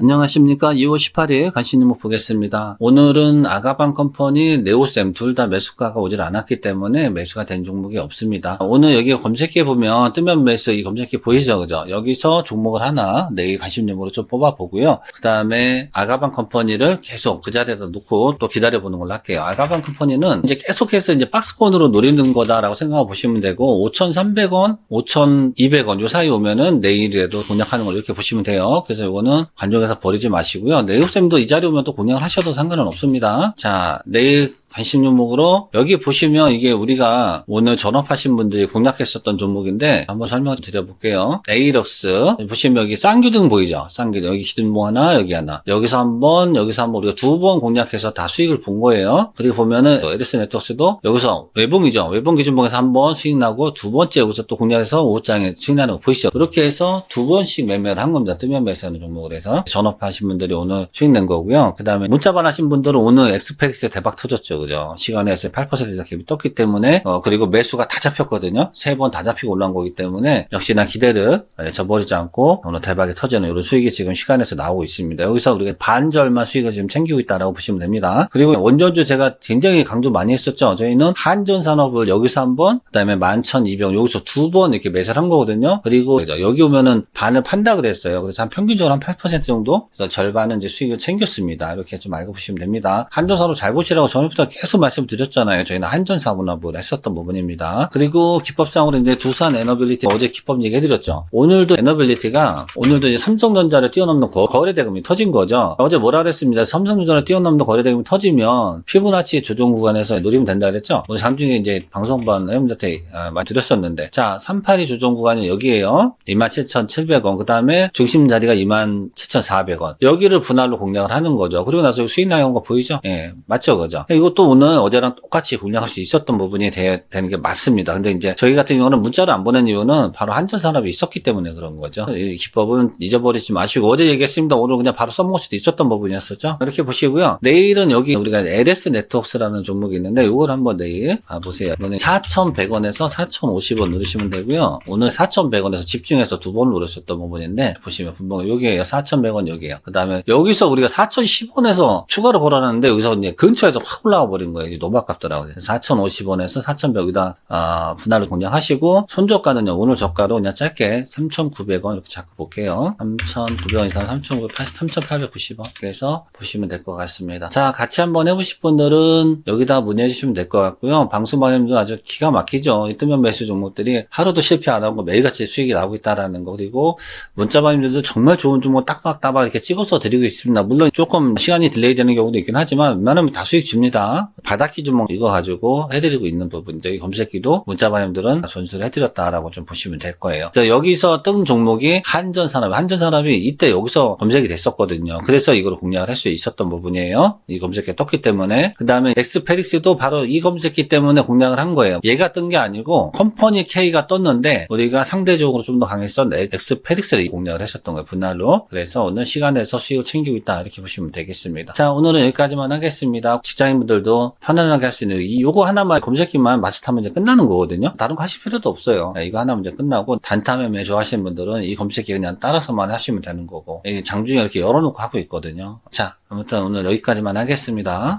안녕하십니까. 2월 18일 간신님목 보겠습니다. 오늘은 아가방 컴퍼니, 네오셈 둘 다 매수가가 오질 않았기 때문에 매수가 된 종목이 없습니다. 오늘 여기 검색해 보면 뜨면 매수 이 검색해 보이죠, 그죠? 여기서 종목을 하나 내일 관심용으로 좀 뽑아보고요. 그 다음에 아가방 컴퍼니를 계속 그 자리에다 놓고 또 기다려 보는 걸로 할게요. 아가방 컴퍼니는 이제 계속해서 이제 박스권으로 노리는 거다라고 생각하고 보시면 되고 5,300원, 5,200원 요 사이 오면은 내일에도 공략하는 걸 이렇게 보시면 돼요. 그래서 이거는 관종에 서 버리지 마시고요. 네오쌤도 이 자리 오면 또 공략을 하셔도 상관은 없습니다. 자, 내일 관심 종목으로 여기 보시면 이게 우리가 오늘 전업하신 분들이 공략했었던 종목인데 한번 설명 드려볼게요. 에이럭스 보시면 여기 쌍규등 보이죠? 쌍규등 여기 기둥모 하나 여기 하나 여기서 한번 여기서 한번 우리가 두 번 공략해서 다 수익을 본 거예요. 그리고 보면은 에드스 네트워크스도 여기서 외봉이죠. 외봉 기준봉에서 한번 수익 나고 두 번째 여기서 또 공략해서 5장에 수익 나는 거 보이시죠? 그렇게 해서 두 번씩 매매를 한 겁니다. 뜨면 매수하는 종목을 해서 전업하신 분들이 오늘 수익 낸 거고요. 그 다음에 문자반 하신 분들은 오늘 엑스펙스 대박 터졌죠. 그죠? 시간에서 8% 이상 갭이 떴기 때문에 어, 그리고 매수가 다 잡혔거든요. 세 번 다 잡히고 올라온 거기 때문에 역시나 기대를 예, 저버리지 않고 오늘 대박이 터지는 이런 수익이 지금 시간에서 나오고 있습니다. 여기서 우리가 반절만 수익을 지금 챙기고 있다라고 보시면 됩니다. 그리고 원전주 제가 굉장히 강조 많이 했었죠. 저희는 한전 산업을 여기서 한 번, 그 다음에 11,200원 여기서 두 번 이렇게 매수를 한 거거든요. 그리고 여기 오면은 반을 판다 그랬어요. 그래서 한 평균적으로 한 8% 정도, 그래서 절반은 이제 수익을 챙겼습니다. 이렇게 좀 알고 보시면 됩니다. 한전 산업 잘 보시라고 전부터 계속 말씀드렸잖아요. 저희는 한전 산업을 했었던 부분입니다. 그리고 기법상으로 이제 두산 에너빌리티 어제 기법 얘기해드렸죠. 오늘도 에너빌리티가 오늘도 이제 삼성전자를 뛰어넘는 거, 거래 대금이 터진 거죠. 어제 뭐라 그랬습니다. 삼성전자를 뛰어넘는 거래 대금이 터지면 피부나치 조정 구간에서 노리면 된다 그랬죠. 오늘 잠중에 이제 방송반 회원들한테 아, 말드렸었는데 자 382 조정 구간이 여기에요. 27,700원 그 다음에 중심 자리가 27,400원 여기를 분할로 공략을 하는 거죠. 그리고 나서 수익 나온 거 보이죠? 예, 맞죠, 그죠? 이것도 오늘 어제랑 똑같이 공략할 수 있었던 부분이 되, 되는 게 맞습니다. 근데 이제 저희 같은 경우는 문자를 안 보낸 이유는 바로 한전 산업이 있었기 때문에 그런 거죠. 이 기법은 잊어버리지 마시고 어제 얘기했습니다. 오늘 그냥 바로 써먹을 수도 있었던 부분이었었죠. 이렇게 보시고요. 내일은 여기 우리가 LS 네트워크스라는 종목이 있는데 이걸 한번 내일 아, 보세요. 이번에 4,100원에서 4,050원 누르시면 되고요. 오늘 4,100원에서 집중해서 두 번 누르셨던 부분인데 보시면 분봉 여기에요. 4,100원 여기에요. 그 다음에 여기서 우리가 4,010원에서 추가로 벌어놨는데 여기서 이제 근처에서 확 올라와 버린 거예요. 너무 아깝더라고요. 4,050원에서 4,100여기다 아, 분할을 공략하시고 손저가는요. 오늘 저가로 그냥 짧게 3,900원 이렇게 잡고 볼게요. 3,900원 이상 3,980, 3,890원 그래서 보시면 될 것 같습니다. 자 같이 한번 해보실 분들은 여기다 문의해 주시면 될 것 같고요. 방수반님도 아주 기가 막히죠. 이 뜨면 매수 종목들이 하루도 실패 안 하고 매일같이 수익이 나오고 있다라는 거 그리고 문자반님들도 정말 좋은 종목 딱박 딱박 이렇게 찍어서 드리고 있습니다. 물론 조금 시간이 딜레이 되는 경우도 있긴 하지만 웬만하면 다 수익 줍니다. 바닥기 주먹 이거 가지고 해드리고 있는 부분들 이 검색기도 문자반님들은 전수를 해드렸다라고 좀 보시면 될 거예요. 자, 여기서 뜬 종목이 한전산업, 한전산업이 이때 여기서 검색이 됐었거든요. 그래서 이걸 공략을 할 수 있었던 부분이에요. 이 검색기 떴기 때문에 그 다음에 엑스페릭스도 바로 이 검색기 때문에 공략을 한 거예요. 얘가 뜬 게 아니고 컴퍼니 K가 떴는데 우리가 상대적으로 좀 더 강했던 엑스페릭스를 공략을 했었던 거예요. 분할로. 그래서 오늘 시간에서 수익을 챙기고 있다 이렇게 보시면 되겠습니다. 자, 오늘은 여기까지만 하겠습니다. 직장인분들도 편안하게 할 수 있는 이 요거 하나만 검색기만 마스터하면 이제 끝나는 거거든요. 다른 거 하실 필요도 없어요. 네, 이거 하나면 이제 끝나고 단타매 매주 하시는 분들은 이 검색기 그냥 따라서만 하시면 되는 거고 이 장중에 이렇게 열어놓고 하고 있거든요. 자, 아무튼 오늘 여기까지만 하겠습니다.